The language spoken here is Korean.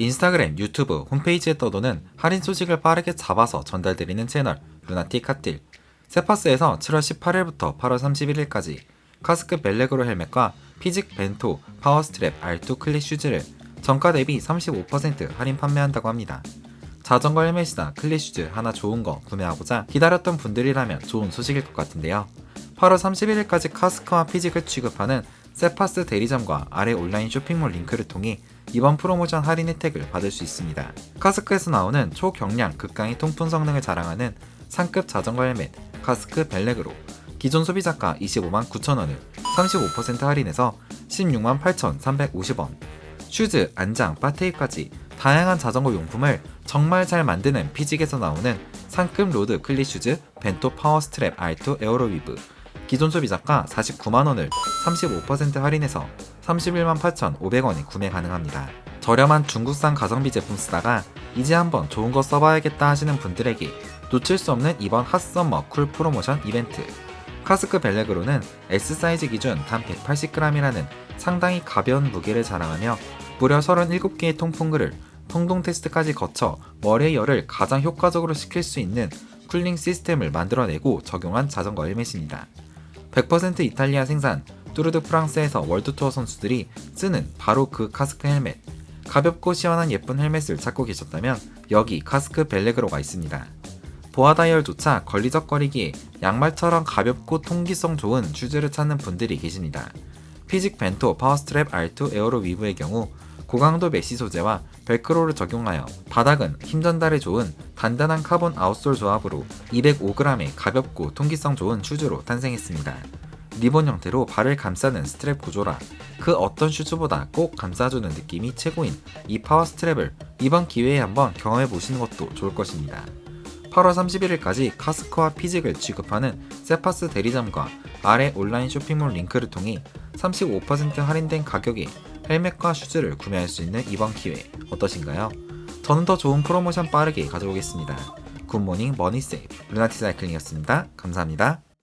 인스타그램, 유튜브, 홈페이지에 떠도는 할인 소식을 빠르게 잡아서 전달드리는 채널 루나틱 카틸 세파스에서 7월 18일부터 8월 31일까지 카스크 벨레그로 헬멧과 피직 벤토 파워스트랩 R2 클릭 슈즈를 정가 대비 35% 할인 판매한다고 합니다. 자전거 헬멧이나 클릿 슈즈 하나 좋은 거 구매하고자 기다렸던 분들이라면 좋은 소식일 것 같은데요. 8월 31일까지 카스크와 피직을 취급하는 세파스 대리점과 아래 온라인 쇼핑몰 링크를 통해 이번 프로모션 할인 혜택을 받을 수 있습니다. 카스크에서 나오는 초경량 극강의 통풍 성능을 자랑하는 상급 자전거 헬멧 카스크 벨렉으로 기존 소비자가 25만 9천원을 35% 할인해서 16만 8,350원 슈즈, 안장, 바테이까지 다양한 자전거 용품을 정말 잘 만드는 피직에서 나오는 상급 로드 클리 슈즈 벤토 파워 스트랩 R2 에어로위브 기존 소비 자가 49만원을 35% 할인해서 31만 8,500원에 구매 가능합니다. 저렴한 중국산 가성비 제품 쓰다가 이제 한번 좋은 거 써봐야겠다 하시는 분들에게 놓칠 수 없는 이번 핫썸머 쿨 프로모션 이벤트 카스크 벨렉으로는 S 사이즈 기준 단 180g이라는 상당히 가벼운 무게를 자랑하며 무려 37개의 통풍글을 통동 테스트까지 거쳐 머리의 열을 가장 효과적으로 식힐 수 있는 쿨링 시스템을 만들어내고 적용한 자전거 헬멧입니다. 100% 이탈리아 생산 뚜르드 프랑스에서 월드투어 선수들이 쓰는 바로 그 카스크 헬멧 가볍고 시원한 예쁜 헬멧을 찾고 계셨다면 여기 카스크 벨레그로가 있습니다. 보아 다이얼조차 걸리적거리기에 양말처럼 가볍고 통기성 좋은 슈즈를 찾는 분들이 계십니다. 피직 벤토 파워스트랩 R2 에어로 위브의 경우 고강도 메시 소재와 벨크로를 적용하여 바닥은 힘 전달에 좋은 단단한 카본 아웃솔 조합으로 205g의 가볍고 통기성 좋은 슈즈로 탄생했습니다. 리본 형태로 발을 감싸는 스트랩 구조라 그 어떤 슈즈보다 꼭 감싸주는 느낌이 최고인 이 파워 스트랩을 이번 기회에 한번 경험해 보시는 것도 좋을 것입니다. 8월 31일까지 카스크와 피직을 취급하는 세파스 대리점과 아래 온라인 쇼핑몰 링크를 통해 35% 할인된 가격에 헬멧과 슈즈를 구매할 수 있는 이번 기회 어떠신가요? 저는 더 좋은 프로모션 빠르게 가져오겠습니다. 굿모닝 머니세이브 루나티 사이클링이었습니다. 감사합니다.